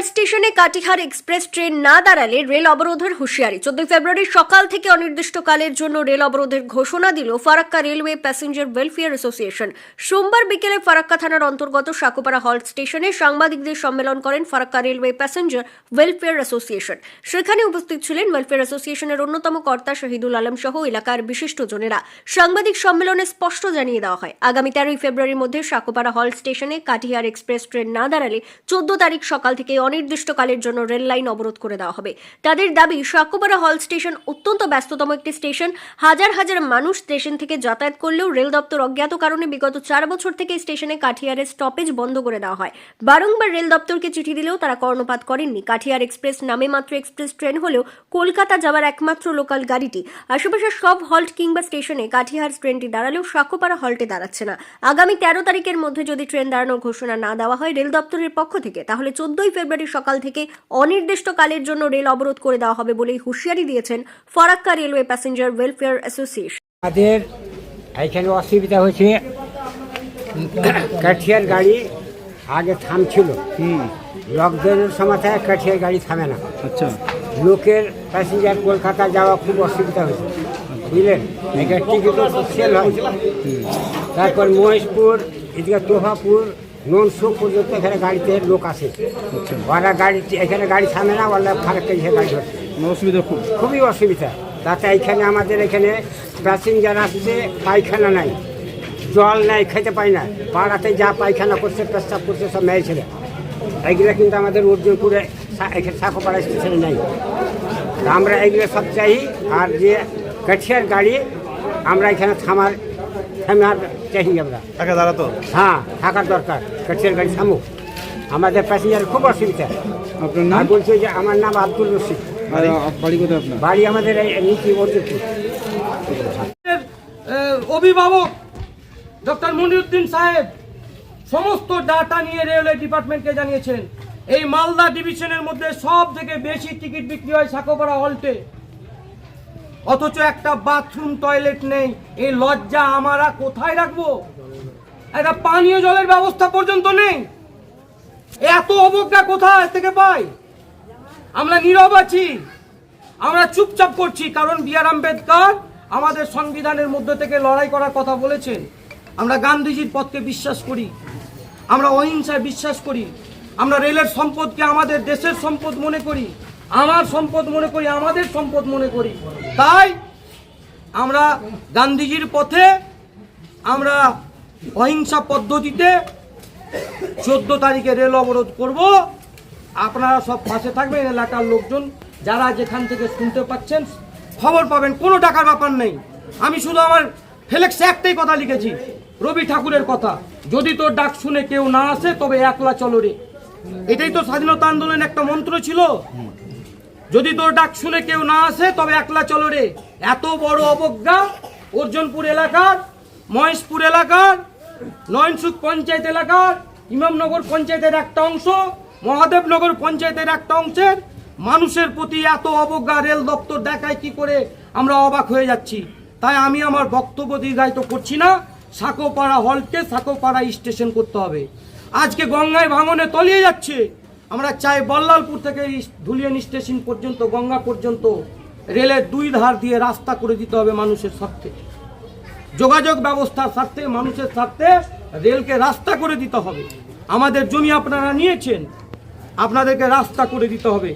হল স্টেশনে Katihar express train না দাঁড়ালে রেল অবরোধের হুঁশিয়ারি। চোদ্দই ফেব্রুয়ারি সকাল থেকে অনির্দিষ্টকালের জন্য রেল অবরোধের ঘোষণা দিল Farakka railway passenger welfare association. সোমবার বিকেলে ফারাক্কা থানার অন্তর্গত সাকুপাড়া হল স্টেশনে সাংবাদিকদের সম্মেলন করেন Farakka railway passenger welfare association. সেখানে উপস্থিত ছিলেন ওয়েলফেয়ার অ্যাসোসিয়েশনের অন্যতম কর্তা শহীদুল আলম সহ এলাকার বিশিষ্টজনেরা। সাংবাদিক সম্মেলনে স্পষ্ট জানিয়ে দেওয়া হয়, আগামী তেরোই ফেব্রুয়ারির মধ্যে সাকুপাড়া হল স্টেশনে কাটিহার এক্সপ্রেস ট্রেন না দাঁড়ালে চোদ্দ তারিখ সকাল থেকে অনির্দিষ্টকালের জন্য রেল লাইন অবরোধ করে দেওয়া হবে। তাদের দাবি সাকুপাড়া হল স্টেশন অত্যন্ত ব্যস্ততম একটি স্টেশন। হাজার হাজার মানুষ স্টেশন থেকে যাতায়াত করলেও রেল দপ্তর অজ্ঞাত কারণে বিগত চার বছর থেকে স্টেশনে কাঠিয়ারের স্টপেজ বন্ধ করে দেওয়া হয়। বারংবার রেল দপ্তরকে চিঠি দিলেও তারা কর্ণপাত করেননি। কাঠিয়ার এক্সপ্রেস নামে মাত্র এক্সপ্রেস ট্রেন হলেও কলকাতা যাওয়ার একমাত্র লোকাল গাড়িটি। আশেপাশের সব হল্ট কিংবা স্টেশনে কাঠিহার ট্রেনটি দাঁড়ালেও সাকুপাড়া হল্টে দাঁড়াচ্ছে না। আগামী তেরো তারিখের মধ্যে যদি ট্রেন দাঁড়ানোর ঘোষণা না দেওয়া হয় রেল দপ্তরের পক্ষ থেকে, তাহলে চোদ্দই ফেব্রুয়ারি সকাল থেকে অনির্দিষ্টকালের জন্য রেল অবরোধ করে দেওয়া হবে বলেই হুঁশিয়ারি দিয়েছেন Farakka railway passenger welfare association. আমাদের এখানে অসুবিধা হয়েছে কাঠিয়ার গাড়ি আগে থামছিল। লকডাউনের সময় কাঠিয়ার গাড়ি থামে না। আচ্ছা। লোকের প্যাসেঞ্জার কলকাতা যাওয়া খুব অসুবিধা হয়েছে। বুঝলেন? এখানে টিকিটও সেল হয়। তারপর মহেশপুর এদিকে তোহাপুর ননসুক পর্যন্ত এখানে গাড়িতে লোক আসে। ওরা গাড়ি এখানে গাড়ি থামে না ওরা ফারাক্কা এসে গাড়ি ধরছে। অসুবিধা খুব? খুবই অসুবিধা। তাতে এখানে আমাদের এখানে প্যাসেঞ্জার আসছে পায়খানা নাই। জল নাই খেতে পাই না। পাড়াতে যা পায়খানা করছে পেশাব করছে সব মেয়ে ছেলে এইগুলো কিন্তু আমাদের অর্জুনপুরে এখানে সাঁকোপাড়া স্টেশনে নেই। তা আমরা এইগুলো সব চাই আর যে কাঠিয়ার গাড়ি আমরা এখানে থামার থামার চাই আমরা। টাকা দাঁড়াতো হ্যাঁ থাকার দরকার। কাঠিয়ার গাড়ি থামুক আমাদের প্যাসেঞ্জার খুব অসুবিধা। আপনার নাম? বলছে যে আমার নাম আব্দুল রশিদ। বাড়ি? কোথায় আপনার? বাড়ি আমাদের এই নিচি অর্জুনপুর অভিভাবক ডক্টর মনিরুদ্দিন সাহেব সমস্ত ডাটা নিয়ে রেলওয়ে ডিপার্টমেন্টকে জানিয়েছেন এই মালদা ডিভিশনের মধ্যে সব থেকে বেশি টিকিট বিক্রি হয় সাকোপাড়া হল্টে। অথচ একটা বাথরুম টয়লেট নেই। এই লজ্জা আমরা কোথায় রাখব? একটা পানীয় জলের ব্যবস্থা পর্যন্ত নেই। এত অবজ্ঞা কোথায় থেকে পাই? আমরা নীরব আছি। আমরা চুপচাপ করছি, কারণ বি আর আম্বেদকর আমাদের সংবিধানের মধ্যে থেকে লড়াই করার কথা বলেছেন। আমরা গান্ধীজির পথকে বিশ্বাস করি। আমরা অহিংসায় বিশ্বাস করি। আমরা রেলের সম্পদকে আমাদের দেশের সম্পদ মনে করি। আমার সম্পদ মনে করি, আমাদের সম্পদ মনে করি। তাই আমরা গান্ধীজির পথে আমরা অহিংসা পদ্ধতিতে চোদ্দ তারিখে রেল অবরোধ করব। আপনারা সব পাশে থাকবেন, এলাকার লোকজন যারা যেখান থেকে শুনতে পাচ্ছেন, খবর পাবেন, কোনো টাকার ব্যাপার নেই। আমি শুধু আমার ফ্লেক্সে একটাই কথা লিখেছি, রবি ঠাকুরের কথা। যদি তোর ডাক শুনে কেউ না আসে, তবে একলা চলো রে। এটাই তো স্বাধীনতা আন্দোলনের একটা মন্ত্র ছিল। যদি তোর ডাক শুনে কেউ না আসে, তবে একলা চলো রে। এত বড় অবজ্ঞা অর্জনপুর এলাকার, মহেশপুর এলাকার, নয়নসুখ পঞ্চায়েত এলাকার, ইমামনগর পঞ্চায়েতের একটা অংশ, মহাদেবনগর পঞ্চায়েতের একটা অংশের মানুষের প্রতি এত অবজ্ঞা রেল দপ্তর দেখায় কি করে আমরা অবাক হয়ে যাচ্ছি। তাই আমি আমার বক্তব্য দীর্ঘায়িত করছি না। সাকোপাড়া হলকে সাকোপাড়া স্টেশন করতে হবে। আজকে গঙ্গায় ভাঙনে তলিয়ে যাচ্ছে। আমরা চাই বল্লালপুর থেকে ধুলিয়ান স্টেশন পর্যন্ত, গঙ্গা পর্যন্ত রেলের দুই ধার দিয়ে রাস্তা করে দিতে হবে মানুষের স্বার্থে। যোগাযোগ ব্যবস্থার স্বার্থে, মানুষের স্বার্থে রেলকে রাস্তা করে দিতে হবে। আমাদের জমি আপনারা নিয়েছেন, আপনাদেরকে রাস্তা করে দিতে হবে।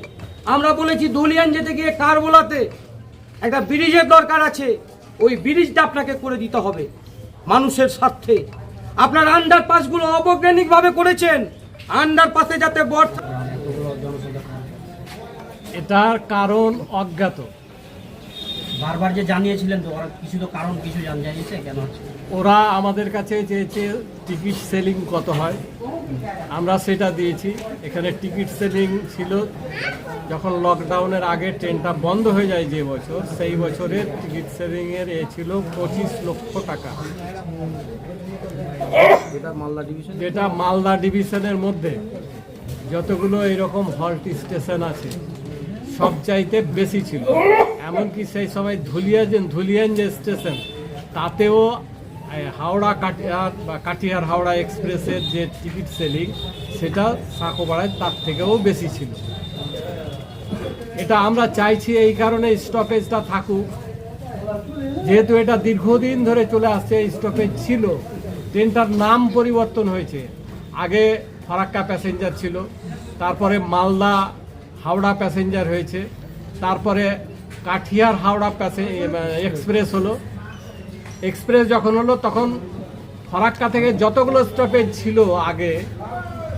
আমরা বলেছি ধুলিয়ান যেতে গিয়ে কারবোলাতে একটা ব্রিজের দরকার আছে, ওই ব্রিজটা আপনাকে করে দিতে হবে মানুষের স্বার্থে। আপনার আন্ডার পাসগুলো অবৈজ্ঞানিকভাবে করেছেন আন্ডার পাসে যাতে বর এটার কারণ অজ্ঞাত। বারবার যে জানিয়েছিলেন তো ওরা কিছু তো কারণ কিছু জান জানিয়েছে কেন? ওরা আমাদের কাছে চেয়েছে টিকিট সেলিং কত হয়। আমরা সেটা দিয়েছি। এখানে টিকিট সেলিং ছিল। যখন লকডাউনের আগে ট্রেনটা বন্ধ হয়ে যায় যে বছর সেই বছরের টিকিট সেলিংয়ের এ ছিল পঁচিশ লক্ষ টাকা। যেটা মালদা ডিভিশনের মধ্যে যতগুলো এরকম হল্ট স্টেশন আছে সব চাইতে বেশি ছিল। এমনকি সেই সময় ধুলিয়া যে ধুলিয়ান যে স্টেশন তাতেও হাওড়া কাটিহার বা কাটিহার হাওড়া এক্সপ্রেসের যে টিকিট সেলিং সেটা সাঁকোপাড়ায় তার থেকেও বেশি ছিল। এটা আমরা চাইছি এই কারণে স্টপেজটা থাকুক। যেহেতু এটা দীর্ঘদিন ধরে চলে আসছে স্টপেজ ছিল। ট্রেনটার নাম পরিবর্তন হয়েছে। আগে ফারাক্কা প্যাসেঞ্জার ছিল, তারপরে মালদা হাওড়া প্যাসেঞ্জার হয়েছে, তারপরে কাঠিয়ার হাওড়া প্যাসে এক্সপ্রেস হলো। এক্সপ্রেস যখন হলো, তখন ফারাক্কা থেকে যতগুলো স্টপেজ ছিল আগে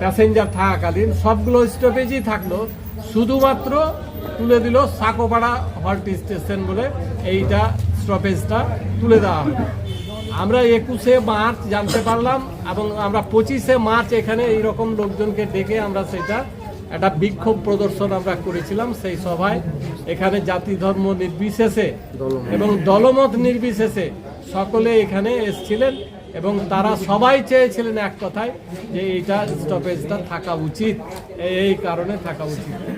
প্যাসেঞ্জার থাকাকালীন, সবগুলো স্টপেজই থাকল। শুধুমাত্র তুলে দিল সাকোপাড়া হল্ট স্টেশন বলে এইটা স্টপেজটা তুলে দেওয়া হলো। আমরা একুশে মার্চ জানতে পারলাম এবং আমরা পঁচিশে মার্চ এখানে এইরকম লোকজনকে ডেকে আমরা সেটা একটা বিক্ষোভ প্রদর্শন আমরা করেছিলাম সেই সভায়। এখানে জাতি ধর্ম নির্বিশেষে এবং দলমত নির্বিশেষে সকলে এখানে এসছিলেন এবং তারা সবাই চেয়েছিলেন এক কথায় যে এইটা স্টপেজটা থাকা উচিত। এই কারণে থাকা উচিত।